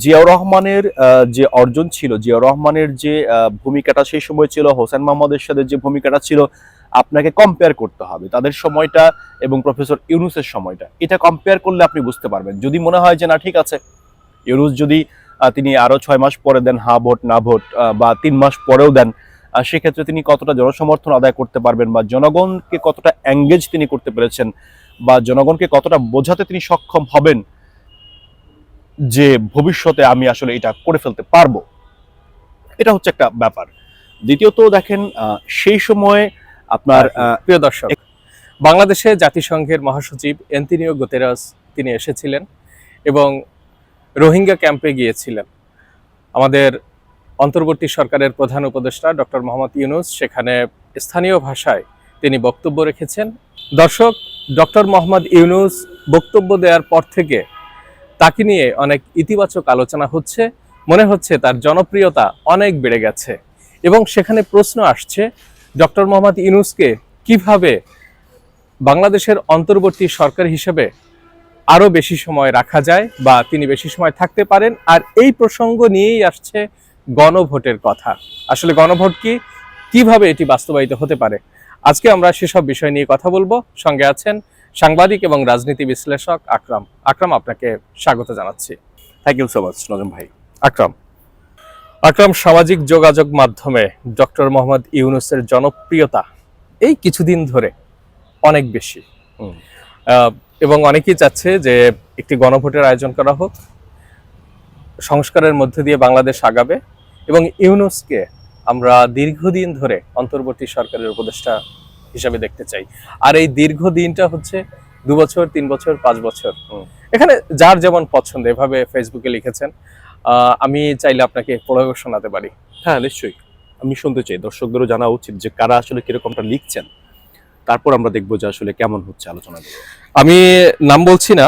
জিয়াউর রহমানের যে অর্জন ছিল, জিয়াউর রহমানের যে ভূমিকাটা সেই সময় ছিল, হোসেন মোহাম্মদের সাথে যে ভূমিকাটা ছিল, আপনাকে কম্পেয়ার করতে হবে। তাদের সময়টা এবং প্রফেসর ইউনুসের সময়টা। এটা কম্পেয়ার করলে আপনি বুঝতে পারবেন। যদি মনে হয় যে না, ঠিক আছে। ইউনুস যদি তিনি আরও ছয় মাস পরে দেন, হা ভোট, না ভোট বা তিন মাস পরেও দেন সেক্ষেত্রে তিনি কতটা জনসমর্থন আদায় করতে পারবেন বা জনগণকে কতটা এঙ্গেজ তিনি করতে পেরেছেন বা জনগণকে কতটা বোঝাতে তিনি সক্ষম হবেন যে ভবিষ্যতে আমি আসলে এটা করে ফেলতে পারব। এটা হচ্ছে একটা ব্যাপার। দ্বিতীয়ত দেখেন সেই সময় আপনার প্রিয় দর্শক, বাংলাদেশে জাতিসংঘের মহাসচিব এন্তিনিও গোতেরাস তিনি এসেছিলেন এবং রোহিঙ্গা ক্যাম্পে গিয়েছিলেন। আমাদের অন্তর্বর্তী সরকারের প্রধান উপদেষ্টা ডক্টর মোহাম্মদ ইউনুস সেখানে স্থানীয় ভাষায় তিনি বক্তব্য রেখেছেন। দর্শক, ডক্টর মোহাম্মদ ইউনুস বক্তব্য দেওয়ার পর থেকে তাকে নিয়ে অনেক ইতিবাচক আলোচনা হচ্ছে। মনে হচ্ছে তার জনপ্রিয়তা অনেক বেড়ে গেছে। এবং সেখানে প্রশ্ন আসছে, ডক্টর মোহাম্মদ ইউনুসকে কীভাবে বাংলাদেশের অন্তর্বর্তী সরকার হিসেবে আরও বেশি সময় রাখা যায় বা তিনি বেশি সময় থাকতে পারেন? আর এই প্রসঙ্গ নিয়েই আসছে গণভোটের কথা। আসলে গণভোট কি? কীভাবে এটি বাস্তবায়িত হতে পারে? আজকে আমরা সেসব বিষয় নিয়ে কথা বলব। সঙ্গে আছেন সাংবাদিক এবং রাজনীতি বিশ্লেষক আকরাম। আকরাম আপনাকে স্বাগত জানাচ্ছি। Thank you so much Najam ভাই। আকরাম আকরাম সামাজিক যোগাযোগ মাধ্যমে ডক্টর মোহাম্মদ ইউনুসের জনপ্রিয়তা এই কিছুদিন ধরে অনেক বেশি। এবং অনেকেই চাচ্ছে যে একটি গণভোটের আয়োজন করা হোক সংস্কারের মধ্যে দিয়ে বাংলাদেশ আগাবে এবং ইউনুসকে আমরা দীর্ঘদিন ধরে অন্তর্বর্তী সরকারের উপদেষ্টা হিসাবে দেখতে চাই। আর এই দীর্ঘ দিনটা হচ্ছে দু বছর তিন বছর পাঁচ বছর। এখানে যার যেমন পছন্দ এভাবে ফেসবুকে লিখেছেন আমি চাইলে আপনাকে পড়েও শোনাতে পারি। হ্যাঁ নিশ্চয়ই। আমি শুনতে চাই দর্শকদেরও জানা উচিত যে কারা আসলে কিরকমটা লিখছেন। তারপর আমরা দেখব যে আসলে কেমন হচ্ছে আলোচনাগুলো। আমি নাম বলছি না।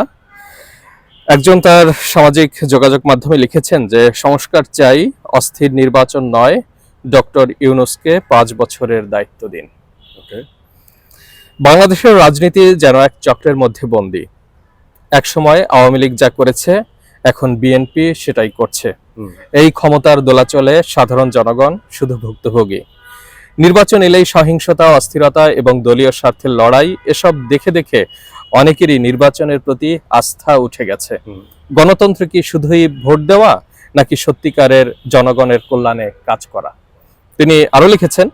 একজন তার সামাজিক যোগাযোগ মাধ্যমে লিখেছেন যে সংস্কার চাই অস্থির নির্বাচন নয় ডক্টর ইউনুসকে পাঁচ বছরের দায়িত্ব দিন। বাংলাদেশের রাজনীতি যেন এক চক্রের মধ্যে বন্দী। একসময় আওয়ামী লীগ যা করেছে এখন বিএনপি সেটাই করছে। এই ক্ষমতার দোলাচলে সাধারণ জনগণ শুধু ভুক্তভোগী। নির্বাচন এলেই সহিংসতা অস্থিরতা এবং দলীয় স্বার্থের লড়াই এসব দেখে দেখে অনেকেরই নির্বাচনের প্রতি আস্থা উঠে গেছে। গণতন্ত্র কি শুধুই ভোট দেওয়া নাকি সত্যিকারের জনগণের কল্যাণে কাজ করা? তিনি আরও লিখেছেন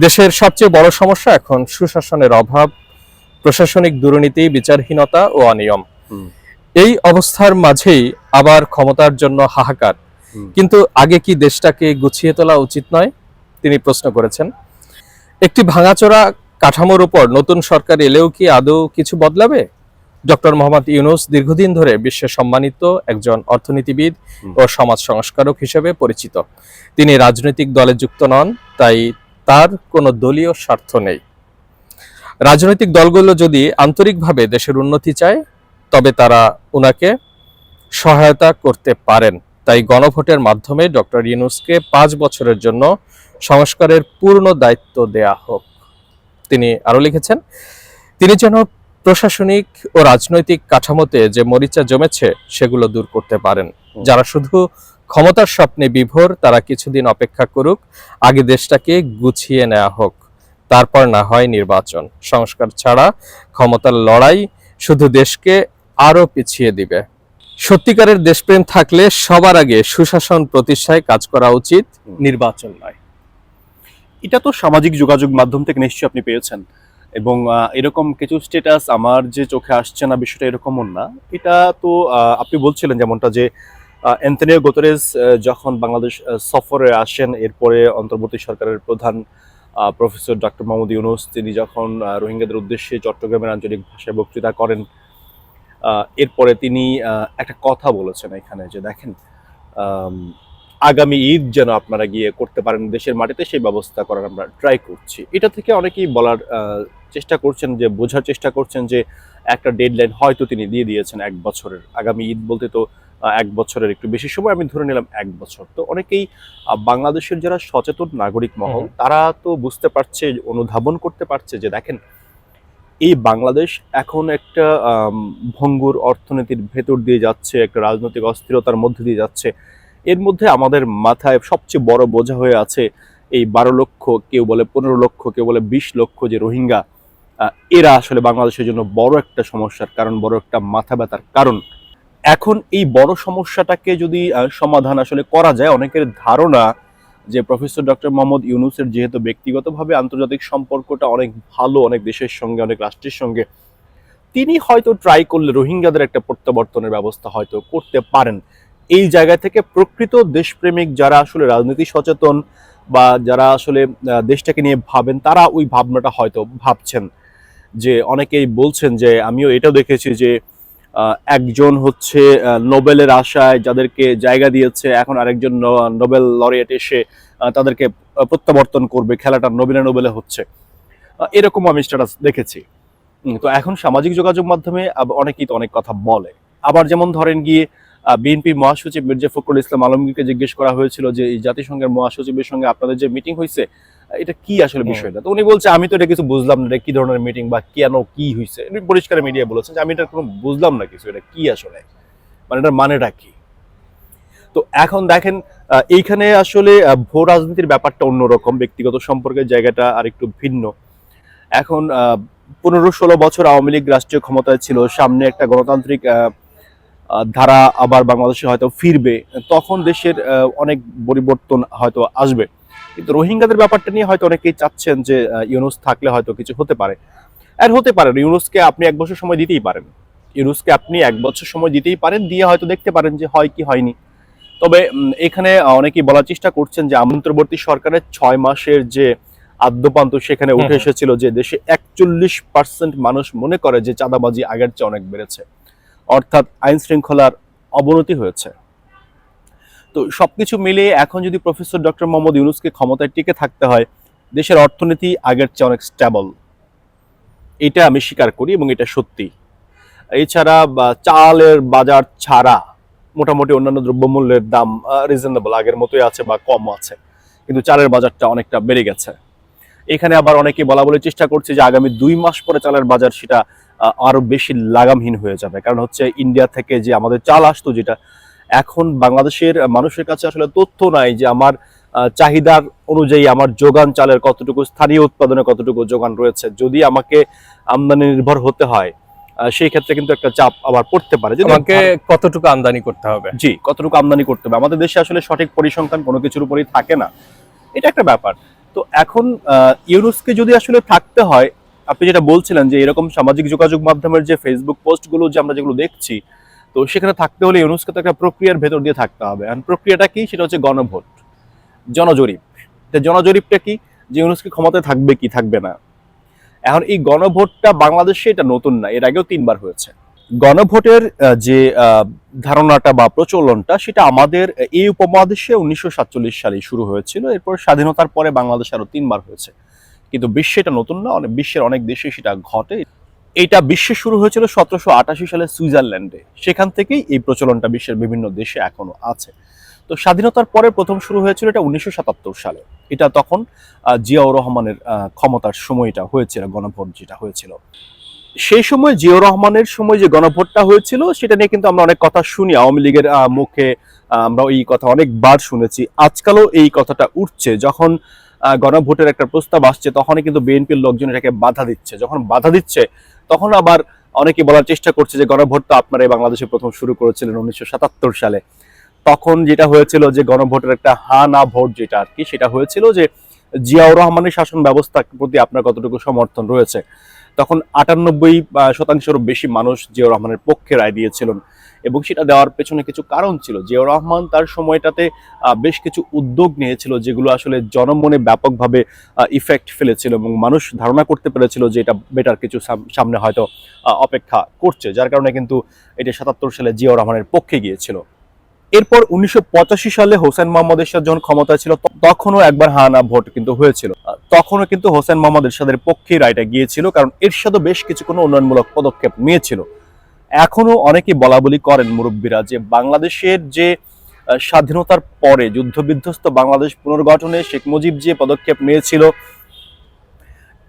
দেশের সবচেয়ে বড় সমস্যা এখন সুশাসনের অভাব প্রশাসনিক দুর্নীতি বিচারহীনতা ও অনিয়ম। এই অবস্থার মাঝেই আবার ক্ষমতার জন্য হাহাকার। কিন্তু আগে কি দেশটাকে গুছিয়ে তোলা উচিত নয়? তিনি প্রশ্ন করেছেন। একটি ভাঙাচোরা কাঠামোর উপর নতুন সরকার এলেও কি আদৌ কিছু বদলাবে? ডক্টর মোহাম্মদ ইউনুস দীর্ঘদিন ধরে বিশ্বে সম্মানিত একজন অর্থনীতিবিদ ও সমাজ সংস্কারক হিসেবে পরিচিত। তিনি রাজনৈতিক দলে যুক্ত নন তাই তার কোনো দলীয় স্বার্থ নেই। রাজনৈতিক দলগুলো যদি আন্তরিকভাবে দেশের উন্নতি চায় তবে তারা উনাকে সহায়তা করতে পারেন। তাই গণভোটের মাধ্যমে ডক্টর ইউনুসকে পাঁচ বছরের জন্য সংস্কারের পূর্ণ দায়িত্ব দেয়া হোক। তিনি আরও লিখেছেন তিনি যেন প্রশাসনিক ও রাজনৈতিক কাঠামোতে যে মরিচা জমেছে সেগুলো দূর করতে পারেন। যারা শুধু ক্ষমতার স্বপ্নে বিভোর তারা কিছুদিন অপেক্ষা করুক আগে দেশটাকে গুছিয়ে নেওয়া হোক। তারপর না হয় নির্বাচন। সংস্কার ছাড়া ক্ষমতার লড়াই শুধু দেশকে আরও পিছিয়ে দিবে। সত্যিকারের দেশপ্রেম থাকলে সবার আগে সুশাসন প্রতিষ্ঠায় কাজ করা উচিত নির্বাচন নয়। এটা তো সামাজিক যোগাযোগ মাধ্যম থেকে নিশ্চয়ই আপনি পেয়েছেন। এবং এরকম কিছু স্টেটাস আমার যে চোখে আসছে না, বিষয়টা এরকমও না। এটা তো আপনি বলছিলেন যেমনটা যে অ্যান্থনিও গোতরেস যখন বাংলাদেশ সফরে আসেন, এরপরে অন্তর্বর্তী সরকারের প্রধান প্রফেসর ডক্টর মোহাম্মদ ইউনুস, তিনি যখন রোহিঙ্গাদের উদ্দেশ্যে চট্টগ্রামের আঞ্চলিক ভাষায় বক্তৃতা করেন এরপরে তিনি একটা কথা বলেছেন এখানে যে, দেখেন আগামী ঈদ যেন আপনারা গিয়ে করতে পারেন দেশের মাটিতে, সেই ব্যবস্থা করার আমরা ট্রাই করছি। এটা থেকে অনেকেই বলার চেষ্টা করছেন যে বোঝার চেষ্টা করছেন যে একটা ডেডলাইন হয়তো তিনি দিয়ে দিয়েছেন এক বছরের। আগামী ঈদ বলতে তো এক বছরের একটু বেশি সময় আমি ধরে নিলাম এক বছর। তো অনেকেই বাংলাদেশের যারা সচেতন নাগরিক মহল তারা তো বুঝতে পারছে অনুধাবন করতে পারছে যে দেখেন এই বাংলাদেশ এখন একটা ভঙ্গুর অর্থনীতির ভেতর দিয়ে যাচ্ছে একটা রাজনৈতিক অস্থিরতার মধ্যে দিয়ে যাচ্ছে। এর মধ্যে আমাদের মাথায় সবচেয়ে বড় বোঝা হয়ে আছে এই বারো লক্ষ কেউ বলে পনেরো লক্ষ কেউ বলে বিশ লক্ষ যে রোহিঙ্গা এরা আসলে বাংলাদেশের জন্য বড় একটা সমস্যার কারণ, বড় একটা মাথা ব্যথার কারণ। এখন এই বড় সমস্যাটাকে যদি সমাধান আসলে করা যায়, অনেকের ধারণা যে প্রফেসর ডক্টর মোহাম্মদ ইউনুসের যেহেতু ব্যক্তিগতভাবে আন্তর্জাতিক সম্পর্কটা অনেক ভালো, অনেক দেশের সঙ্গে, অনেক রাষ্ট্রের সঙ্গে, তিনি হয়তো ট্রাই করলে রোহিঙ্গাদের একটা প্রত্যাবর্তনের ব্যবস্থা হয়তো করতে পারেন। এই জায়গা থেকে প্রকৃত দেশপ্রেমিক যারা আসলে রাজনীতি সচেতন বা যারা আসলে দেশটাকে নিয়ে ভাবেন, তারা ওই ভাবনাটা হয়তো ভাবছেন। যে অনেকেই বলছেন যে আমিও এটাও দেখেছি যে একজন হচ্ছে নোবেলের আশায় যাদেরকে জায়গা দিয়েছে, এখন আরেকজন নোবেল লরিয়েট এসে তাদেরকে প্রত্যাবর্তন করবে, খেলাটা নোবেলে নোবেলে হচ্ছে। এরকম আমি স্ট্যাটাস দেখেছি। তো এখন সামাজিক যোগাযোগ মাধ্যমে অনেকেই তো অনেক কথা বলে। আবার যেমন ধরেন গিয়ে বিএনপির মহাসচিব মির্জা ফখরুল ইসলাম আলমগীরকে জিজ্ঞেস করা হয়েছিল যে এই জাতিসংঘের মহাসচিবের সঙ্গে আপনাদের যে মিটিং হয়েছে এটা কি আসলে বিষয়টা? তো উনি বলছে আমি তো এটা কিছু বুঝলাম না এটা কি ধরনের মিটিং বা কেন কি হয়েছে উনি পরিষ্কার মিডিয়া বলেছেন যে আমি এটা কোনো বুঝলাম না কিছু এটা কি আসলে? মানে এটার মানেটা কি? তো এখন দেখেন এইখানে আসলে ভূ রাজনীতির ব্যাপারটা অন্যরকম ব্যক্তিগত সম্পর্কের জায়গাটা আর একটু ভিন্ন। এখন পনেরো ষোলো বছর আওয়ামী লীগ রাষ্ট্রীয় ক্ষমতায় ছিল সামনে একটা গণতান্ত্রিক ধারা আবার বাংলাদেশে হয়তো ফিরবে তখন দেশের অনেক পরিবর্তন হয়তো আসবে। কিন্তু রোহিঙ্গাদের ব্যাপারটা নিয়ে হয়তো অনেকেই চাচ্ছেন যে ইউনুস থাকলে হয়তো কিছু হতে পারে। আর হতে পারে ইউনুসকে আপনি এক বছর সময় দিতেই পারেন। ইউনুসকে আপনি এক বছর সময় দিতেই পারেন দিয়ে হয়তো দেখতে পারেন যে হয় কি হয়নি। তবে এখানে অনেকেই বলার চেষ্টা করছেন যে অন্তর্বর্তী সরকারের ছয় মাসের যে আদ্যপান্ত সেখানে উঠে এসেছিল যে দেশে একচল্লিশ পার্সেন্ট মানুষ মনে করে যে চাঁদাবাজি আগের চেয়ে অনেক বেড়েছে। অর্থাৎ আইন শৃঙ্খলার অবনতি হয়েছে। তো সবকিছু মিলিয়ে এখন যদি প্রফেসর ডক্টর মোহাম্মদ ইউনুসকে ক্ষমতায় টিকে থাকতে হয়, দেশের অর্থনীতি আগের চেয়ে অনেক স্ট্যাবল এটা আমি স্বীকার করি এবং এটা সত্যি। এছাড়া চালের বাজার ছাড়া মোটামুটি অন্যান্য দ্রব্যমূল্যের দাম রিজনেবল আগের মতোই আছে বা কম আছে। কিন্তু চালের বাজারটা অনেকটা বেড়ে গেছে। এখানে আবার অনেকে বলা বলে চেষ্টা করছে যে আগামী দুই মাস পরে চালের বাজার সেটা আরও বেশি লাগামহীন হয়ে যাবে। কারণ হচ্ছে ইন্ডিয়া থেকে যে আমাদের চাল আসতো যেটা এখন বাংলাদেশের মানুষের কাছে আসলে তথ্য নাই যে আমার চাহিদার অনুযায়ী আমার যোগান চালের কতটুকু স্থানীয় উৎপাদনে কতটুকু যোগান রয়েছে। যদি আমাকে আমদানি নির্ভর হতে হয় সেই ক্ষেত্রে কিন্তু একটা চাপ আবার পড়তে পারে। যদি আমাকে কতটুকু আমদানি করতে হবে? জি কতটুকু আমদানি করতে হবে? আমাদের দেশে আসলে সঠিক পরিসংখ্যান কোনো কিছুর উপরেই থাকে না। এটা একটা ব্যাপার। তো এখন আহ, ইউনুসকে যদি আসলে থাকতে হয় আপনি যেটা বলছিলেন যে এরকম সামাজিক যোগাযোগ মাধ্যমের যে ফেসবুক পোস্টগুলো যে আমরা যেগুলো দেখছি, তো সেখানে থাকতে হলে ইউনুসকে তো একটা প্রক্রিয়ার ভেতর দিয়ে থাকতে হবে। আর প্রক্রিয়াটা কি? সেটা হচ্ছে গণভোট, জনজরিপ। জনজরিপটা কি? যে ইউনুসকে ক্ষমতায় থাকবে কি? থাকবে না। এখন এই গণভোটটা বাংলাদেশে এটা নতুন না, এর আগেও তিনবার হয়েছে। গণভোটের যে ধারণাটা বা প্রচলনটা, সেটা আমাদের এই উপমহাদেশে উনিশশো সাতচল্লিশ সালে শুরু হয়েছিল। এরপর স্বাধীনতার পরে বাংলাদেশে আরও তিনবার হয়েছে। কিন্তু বিশ্বে এটা নতুন না, অনেক বিশ্বের অনেক দেশে সেটা ঘটে। এটা বিশ্বে শুরু হয়েছিল সতেরোশো আটাশি সালে সুইজারল্যান্ডে। সেখান থেকেই এই প্রচলনটা বিশ্বের বিভিন্ন দেশে এখনও আছে। তো স্বাধীনতার পরে প্রথম শুরু হয়েছিল এটা উনিশশো সাতাত্তর সালে। এটা তখন জিয়াউর রহমানের ক্ষমতার সময়টা হয়েছিল, গণভোট যেটা হয়েছিল। সেই সময় জিয়াউর রহমানের সময় যে গণভোটটা হয়েছিল, সেটা নিয়ে কিন্তু আমরা অনেক কথা শুনি। আওয়ামী লীগের মুখে আমরা এই কথা অনেকবার শুনেছি। আজকালও এই কথাটা উঠছে। যখন গণভোটের একটা প্রস্তাব আসছে, তখনই কিন্তু বিএনপির লোকজন এটাকে বাধা দিচ্ছে। যখন বাধা দিচ্ছে, তখন আবার অনেকে বলার চেষ্টা করছে যে গণভোট তো আপনারা বাংলাদেশে প্রথম শুরু করেছিলেন উনিশশো সাতাত্তর সালে। তখন যেটা হয়েছিল যে গণভোটের একটা হা না ভোট যেটা আর কি, সেটা হয়েছিল যে জিয়াউর রহমানের শাসন ব্যবস্থার প্রতি আপনার কতটুকু সমর্থন রয়েছে। তখন আটানব্বই শতাংশেরও বেশি মানুষ জিয়াউর রহমানের পক্ষে রায় দিয়েছিলেন। এবং সেটা দেওয়ার পেছনে কিছু কারণ ছিল। জিয়াউর রহমান তার সময়টাতে বেশ কিছু উদ্যোগ নিয়েছিল যেগুলো আসলে জনমনে ব্যাপকভাবে ইফেক্ট ফেলেছিল এবং মানুষ ধারণা করতে পেরেছিল যে এটা বেটার কিছু সাম- সামনে হয়তো অপেক্ষা করছে, যার কারণে কিন্তু এটা সাতাত্তর সালে জিয়াউর রহমানের পক্ষে গিয়েছিল। এরপর উনিশশো পঁচাশি সালে হোসেন মোহাম্মদ এরশাদ যখন ক্ষমতায় ছিল তখনও একবার হানা ভোট কিন্তু হয়েছিল। তখনও কিন্তু হোসেন মোহাম্মদ এরশাদের পক্ষে রায়টা গিয়েছিল, কারণ এরশাদও বেশ কিছু কোনো উন্নয়নমূলক পদক্ষেপ নিয়েছিল। এখনও অনেকেই বলা বলি করেন মুরব্বীরা যে বাংলাদেশের যে স্বাধীনতার পরে যুদ্ধবিধ্বস্ত বাংলাদেশ পুনর্গঠনে শেখ মুজিব যে পদক্ষেপ নিয়েছিল,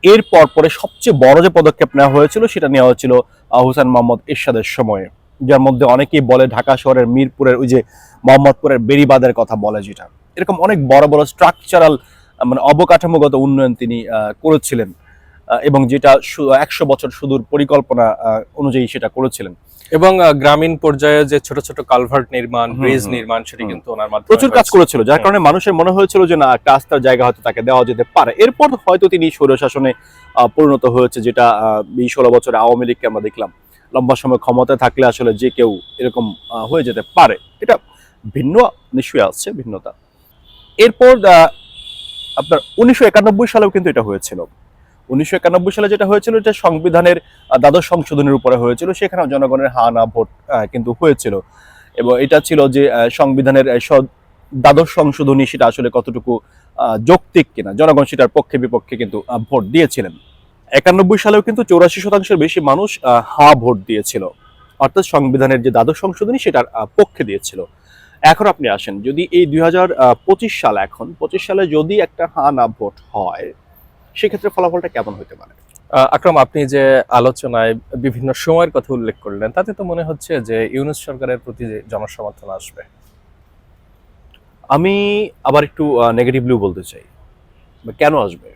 এর পর সবচেয়ে বড় যে পদক্ষেপ নেওয়া হয়েছিল সেটা নেওয়া হয়েছিল হুসেন মোহাম্মদ এরশাদের সময়ে। যার মধ্যে অনেকেই বলে ঢাকা শহরের মিরপুরের ওই যে মোহাম্মদপুরের বেরিবাদের কথা বলে যেটা। এরকম অনেক বড় বড় স্ট্রাকচারাল মানে অবকাঠামোগত উন্নয়ন তিনি করেছিলেন। এবং যেটা একশো বছর সুদূর পরিকল্পনা অনুযায়ী সেটা করেছিলেন। এবং গ্রামীণ পর্যায়ে যে ছোট ছোট কালভার্ট নির্মাণ ব্রিজ নির্মাণ সেটি কিন্তু ওনার মাধ্যমে প্রচুর কাজ করেছিল যার কারণে মানুষের মনে হয়েছিল যে না একটা আস্থার জায়গা হয়তো তাকে দেওয়া যেতে পারে। এরপর হয়তো তিনি স্বৈরশাসনে পরিণত হয়েছে যেটা আহ, এই ষোলো বছরে আওয়ামী লীগকে আমরা দেখলাম। লম্বা সময় ক্ষমতায় থাকলে আসলে যে কেউ এরকম হয়ে যেতে পারে। এটা ভিন্ন নিশ্চয়ই আসছে ভিন্নতা। এরপর আহ, আপনার উনিশশো একানব্বই সালেও কিন্তু এটা হয়েছিল। উনিশশো একানব্বই সালে যেটা হয়েছিল, এটা সংবিধানের দ্বাদশ সংশোধনের উপরে হয়েছিল। সেখানেও জনগণের হা না ভোট কিন্তু হয়েছিল। এবং এটা ছিল যে সংবিধানের দ্বাদশ সংশোধনী সেটা আসলে কতটুকু যৌক্তিক কিনা, জনগণ সেটার পক্ষে বিপক্ষে কিন্তু ভোট দিয়েছিলেন। একানব্বই সালেও কিন্তু চৌরাশি শতাংশের বেশি মানুষ হা ভোট দিয়েছিল। অর্থাৎ সংবিধানের যে দ্বাদশ সংশোধনী সেটার পক্ষে দিয়েছিল। এখন আপনি আসেন, যদি এই দুই হাজার পঁচিশ সাল এখন, পঁচিশ সালে যদি একটা হা না ভোট হয় সেক্ষেত্রে ফলাফলটা কেমন হতে পারে? আকরাম আপনি যে আলোচনায় বিভিন্ন সময়ের কথা উল্লেখ করলেন তাতে তো মনে হচ্ছে যে ইউনুস সরকারের প্রতি যে জনসমর্থন আসবে। আমি আবার একটু নেগেটিভলি বলতে চাই। কেন আসবে?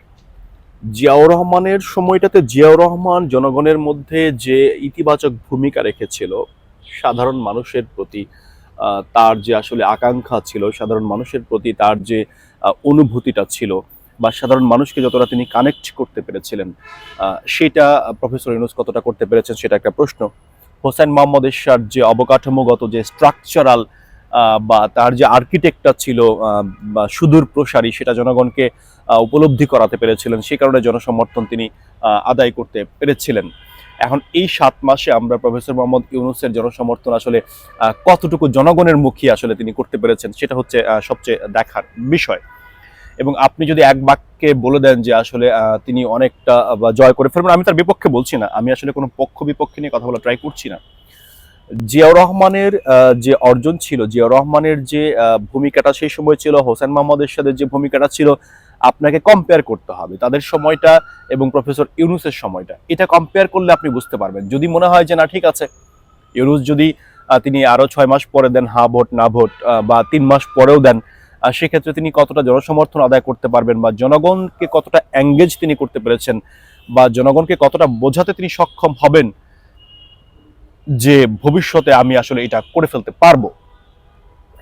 জিয়াউর রহমানের সময়টাতে জিয়াউর রহমান জনগণের মধ্যে যে ইতিবাচক ভূমিকা রেখেছিল সাধারণ মানুষের প্রতি তার যে আসলে আকাঙ্ক্ষা ছিল সাধারণ মানুষের প্রতি তার যে অনুভূতিটা ছিল বা সাধারণ মানুষকে যতটা তিনি কানেক্ট করতে পেরেছিলেন সেটা প্রফেসর ইউনুস কতটা করতে পেরেছেন সেটা একটা প্রশ্ন। হোসেন মোহাম্মদ এরশাদ যে অবকাঠামোগত যে স্ট্রাকচারাল বা তার যে আর্কিটেক্টটা ছিল বা সুদূর প্রসারী, সেটা জনগণকে উপলব্ধি করাতে পেরেছিলেন, সেই কারণে জনসমর্থন তিনি আদায় করতে পেরেছিলেন। এখন এই সাত মাসে আমরা প্রফেসর মোহাম্মদ ইউনুসের জনসমর্থন আসলে কতটুকু জনগণের মুখী আসলে তিনি করতে পেরেছেন, সেটা হচ্ছে সবচেয়ে দেখার বিষয়। এবং আপনি যদি এক বাক্যে বলে দেন যে আসলে তিনি অনেকটা জয় করে ফেলবেন, আমি তার বিপক্ষে বলছি না। আমি আসলে কোনো পক্ষ বিপক্ষে নিয়ে কথা বলা ট্রাই করছি না। জিয়াউর রহমানের যে অর্জন ছিল, জিয়াউর রহমানের যে ভূমিকাটা সেই সময় ছিল, হোসেন মোহাম্মদ সাথে যে ভূমিকাটা ছিল, আপনাকে কম্পেয়ার করতে হবে। তাদের সময়টা এবং প্রফেসর ইউনুসের সময়টা। এটা কম্পেয়ার করলে আপনি বুঝতে পারবেন। যদি মনে হয় যে না, ঠিক আছে। ইউনুস যদি তিনি আরও ছয় মাস পরে দেন, হা, ভোট, না, ভোট বা তিন মাস পরেও দেন সেক্ষেত্রে তিনি কতটা জনসমর্থন আদায় করতে পারবেন বা জনগণকে কতটা এঙ্গেজ তিনি করতে পেরেছেন বা জনগণকে কতটা বোঝাতে তিনি সক্ষম হবেন যে ভবিষ্যতে আমি আসলে এটা করে ফেলতে পারব?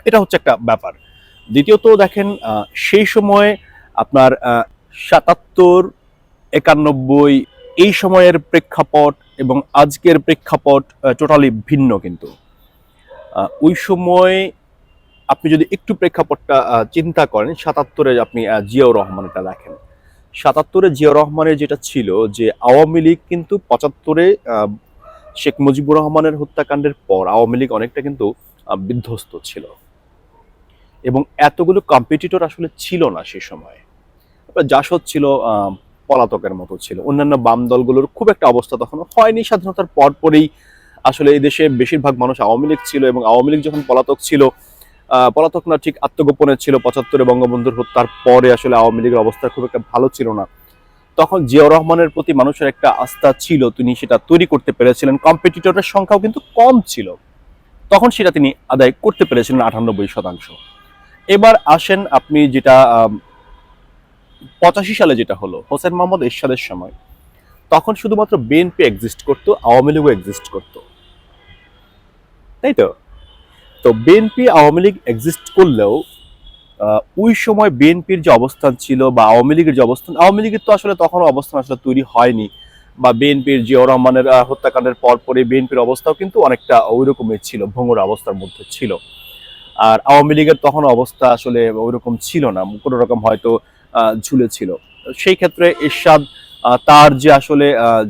এটা হচ্ছে একটা ব্যাপার। দ্বিতীয়ত দেখেন সেই সময় আপনার সাতাত্তর, একানব্বই, এই সময়ের প্রেক্ষাপট এবং আজকের প্রেক্ষাপট টোটালি ভিন্ন কিন্তু। ওই সময় আপনি যদি একটু প্রেক্ষাপটটা চিন্তা করেন সাতাত্তরে আপনি জিয়াউর রহমানটা দেখেন। সাতাত্তরে জিয়াউর রহমানের যেটা ছিল যে, আওয়ামী লীগ কিন্তু পঁচাত্তরে শেখ মুজিবুর রহমানের হত্যাকাণ্ডের পর আওয়ামী লীগ অনেকটা কিন্তু বিধ্বস্ত ছিল। এবং এতগুলো কম্পিটিটর আসলে ছিল না সে সময়। জাসদ ছিল পলাতকের মতো ছিল। অন্যান্য বাম দলগুলোর খুব একটা অবস্থা তখন হয়নি। স্বাধীনতার পরপরেই আসলে এই দেশে বেশিরভাগ মানুষ আওয়ামী লীগ ছিল এবং আওয়ামী লীগ যখন পলাতক ছিল পলাতক না ঠিক আত্মগোপনে ছিল পঁচাত্তরে বঙ্গবন্ধুর হত্যার পরে আসলে আওয়ামী লীগের অবস্থা খুব একটা ভালো ছিল না। তখন জিয়াউর রহমানের প্রতি মানুষের একটা আস্থা ছিল, তিনি সেটা তৈরি করতে পেরেছিলেন। কম্পিটিটরের সংখ্যাও কিন্তু কম ছিল। তখন সেটা তিনি আদায় করতে পেরেছিলেন আটানব্বই শতাংশ। এবার আসেন আপনি যেটা পঁচাশি সালে যেটা হলো, হোসেন মোহাম্মদ এরশাদের সময়। তখন শুধুমাত্র বিএনপি এক্সিস্ট করতো, আওয়ামী লীগও এক্সিস্ট করতো। তাই তো? তো বিএনপি আওয়ামী লীগ এক্সিস্ট করলেও ওই সময় বিএনপির যে অবস্থান ছিল বা আওয়ামী লীগের যে অবস্থান আওয়ামী লীগের তো আসলে তখনও অবস্থান আসলে তৈরি হয়নি বা বিএনপির জিয়াউর রহমানের হত্যাকাণ্ডের পর পরে বিএনপির অবস্থাও কিন্তু অনেকটা ওই রকমের ছিল ভঙ্গুর অবস্থার মধ্যে ছিল। আর আওয়ামী লীগের তখন অবস্থা আসলে ওইরকম ছিল না কোনো রকম হয়তো আহ, ঝুলে ছিল সেই ক্ষেত্রে এরশাদ তার যে আসলে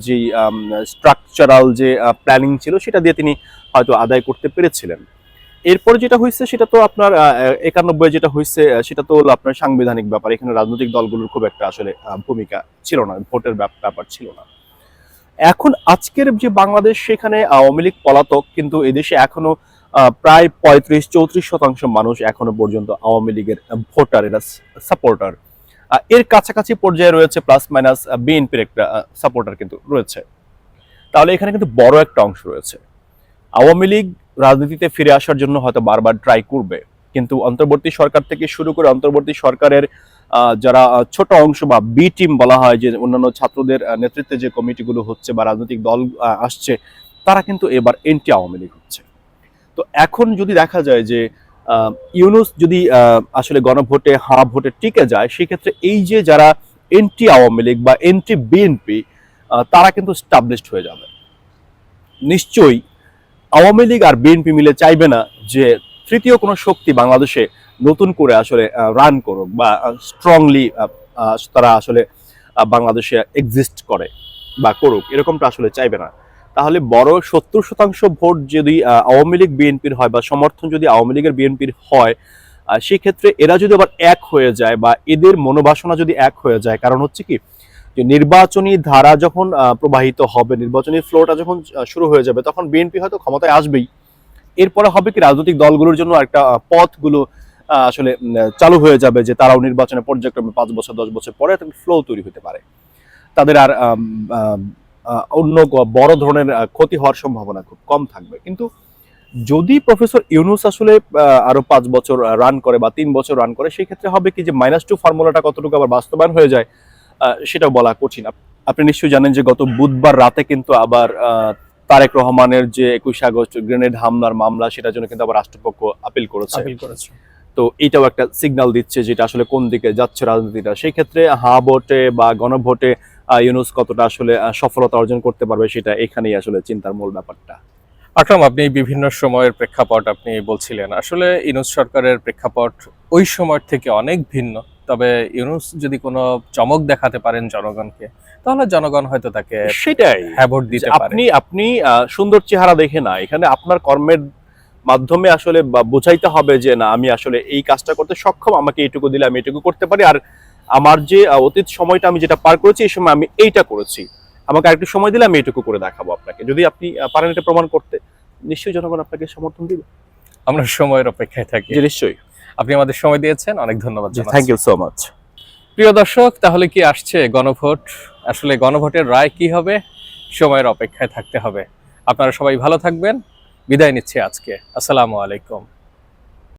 যে স্ট্রাকচারাল যে প্ল্যানিং ছিল সেটা দিয়ে তিনি হয়তো আদায় করতে পেরেছিলেন। এরপরে যেটা হয়েছে, সেটা তো আপনার একানব্বই যেটা হয়েছে সেটা তো হলো আপনার সাংবিধানিক ব্যাপার। এখানে রাজনৈতিক দলগুলোর খুব একটা আসলে ভূমিকা ছিল না, ভোটের ব্যাপ- ব্যাপার ছিল না। এখন আজকের যে বাংলাদেশ, সেখানে আওয়ামী লীগ পলাতক, কিন্তু এদেশে এখনও প্রায় পঁয়ত্রিশ, চৌত্রিশ শতাংশ মানুষ এখনও পর্যন্ত আওয়ামী লীগের ভোটার, এরা সাপোর্টার। এর কাছাকাছি পর্যায়ে রয়েছে প্লাস মাইনাস বিএনপির একটা সাপোর্টার কিন্তু রয়েছে। তাহলে এখানে কিন্তু বড় একটা অংশ রয়েছে। আওয়ামী লীগ রাজনীতিতে ফিরে আসার জন্য হয়তো বারবার ট্রাই করবে। কিন্তু অন্তর্বর্তী সরকার থেকে শুরু করে অন্তর্বর্তী সরকারের যারা ছোট অংশ বা বি টিম বলা হয় যে অন্যান্য ছাত্রদের নেতৃত্বে যে কমিটিগুলো হচ্ছে বা রাজনৈতিক দল আসছে, তারা কিন্তু এবার এন্টি আওয়ামী লীগ হচ্ছে। তো এখন যদি দেখা যায় যে ইউনুস যদি আসলে গণভোটে হাঁ ভোটে টিকে যায়, সেক্ষেত্রে এই যে যারা এন্টি আওয়ামী লীগ বা এন্টি বিএনপি তারা কিন্তু স্টাবলিশড হয়ে যাবে। নিশ্চয়ই আওয়ামী লীগ আর বিএনপি মিলে চাইবে না যে তৃতীয় কোনো শক্তি বাংলাদেশে নতুন করে আসলে রান করুক বা স্ট্রংলি তারা আসলে বাংলাদেশে এক্সিস্ট করে বা করুক, এরকমটা আসলে চাইবে না। তাহলে বড় সত্তর শতাংশ ভোট যদি আওয়ামী লীগ বিএনপির হয় বা সমর্থন যদি আওয়ামী লীগের বিএনপির হয় সেক্ষেত্রে এরা যদি আবার এক হয়ে যায় বা এদের মনোবাসনা যদি এক হয়ে যায়, কারণ হচ্ছে কি যে নির্বাচনী ধারা যখন প্রবাহিত হবে, নির্বাচনী ফ্লোটা যখন শুরু হয়ে যাবে, তখন বিএনপি হয়তো ক্ষমতায় আসবেই। এরপরে হবে কি রাজনৈতিক দলগুলোর জন্য একটা পথগুলো আসলে চালু হয়ে যাবে যে তারাও নির্বাচনে পর্যায়ক্রমে পাঁচ বছর, দশ বছর পরে একটা ফ্লো তৈরি হতে পারে। তাদের আর অন্য বড় ধরনের ক্ষতি হওয়ার সম্ভাবনা খুব কম থাকবে। কিন্তু যদি প্রফেসর ইউনুস আসলে আরও পাঁচ বছর রান করে বা তিন বছর রান করে, সেই ক্ষেত্রে হবে কি যে মাইনাস টু ফর্মুলাটা কতটুকু আবার বাস্তবায়ন হয়ে যায় সেটা বলা কঠিন। আপনি নিশ্চয়ই জানেন যে গত বুধবার রাতে কিন্তু আবার তারেক রহমানের যে একুশে আগস্ট গ্রেনেড হামলার মামলা সেটার জন্য কিন্তু আবার রাষ্ট্রপক্ষ আপিল করেছে। আপিল করেছে। তো এটাও একটা সিগনাল দিচ্ছে যেটা আসলে কোন দিকে যাচ্ছে রাজনীতিটা। সেই ক্ষেত্রে হা ভোটে বা গণভোটে ইউনুস কতটা আসলে সফলতা অর্জন করতে পারবে সেটা এখানেই আসলে চিন্তার মূল ব্যাপারটা। আকরাম আপনি বিভিন্ন সময়ের প্রেক্ষাপট আপনি বলছিলেন। আসলে ইউনুস সরকারের প্রেক্ষাপট ওই সময় থেকে অনেক ভিন্ন। তবে ইউনুস যদি কোনো চমক দেখাতে পারেন জনগণকে তাহলে জনগণ হয়তো তাকে সেটাই। হ্যাঁ ভোট দিতে পারে। আপনি আপনি সুন্দর চেহারা দেখে না এখানে আপনার কর্মের মাধ্যমে আসলে বোঝাইতে হবে যে না আমি আসলে এই কাজটা করতে সক্ষম আমাকে এইটুকু দিলে আমি এটুকু করতে পারি। আর আমার যে অতীত সময়টা আমি যেটা পার করেছি এই সময় আমি এইটা করেছি। আমাকে আরেকটু সময় দিলে আমি এটুকু করে দেখাবো আপনাকে। যদি আপনি পারেন এটা প্রমাণ করতে নিশ্চয়ই জনগণ আপনাকে সমর্থন দিবে। আমরা সময়ের অপেক্ষায় থাকি। নিশ্চয়ই। আপনি আমাদের সময় দিয়েছেন অনেক ধন্যবাদ থ্যাংক ইউ সো মাচ প্রিয় দর্শক তাহলে কি আসছে গণভোট? আসলে গণভোটের রায় কি হবে? সময়ের অপেক্ষায় থাকতে হবে। আপনারা সবাই ভালো থাকবেন। বিদায় নিচ্ছি আজকে। আসসালামু আলাইকুম।